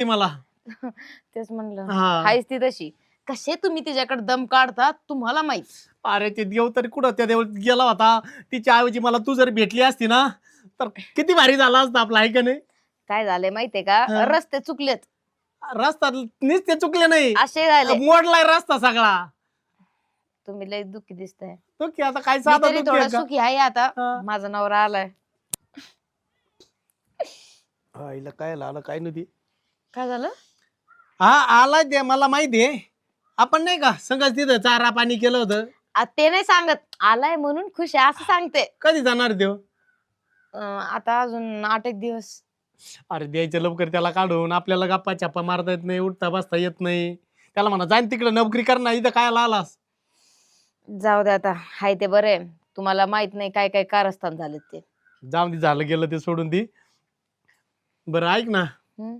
ती मला. तेच म्हणलं. हा. हायच ती तशी. कसे तुम्ही तिच्याकडे दम काढता तुम्हाला माहीत. अरे ते देव तरी कुठं त्या देव गेला होता. तिच्या ऐवजी मला तू जर भेटली असती ना तर किती भारी झाला असता आपला आहे का नाही? काय झालंय माहितीये का? हा. रस्ते चुकलेत. रस्ता नुसते चुकले नाही. असे झाले. मोडलाय रस्ता सगळा. तुम्ही लय दुःखी दिसताय. तो की आता काय मी साधा तरी दुःखी थोडा आहे का? सुखी आहे आता. हा. माझा नवरा आलाय. हिला काय आलं काय नव्हती काय झालं? हा आलाय ते मला माहिती आहे आपण नाही का संगच तिथं चारा पाणी केलं होतं. आ, ते नाही सांगत. आलाय म्हणून खुश आहे असं सांगते. कधी जाणार देव अं, आता अजून आठ एक दिवस. अरे द्यायचं लवकर त्याला काढून. आपल्याला गप्पा छापा मारता येत नाही उठता बसता येत नाही. त्याला म्हणा जाईन तिकडे नोकरी कर ना इथं काय आलास? जाऊ दे आता. हाय ते बरे. तुम्हाला माहीत नाही काय काय कारस्थान झाले ते. जाऊन दे झालं गेलं ते सोडून दे. बरं ऐक ना. हम्म.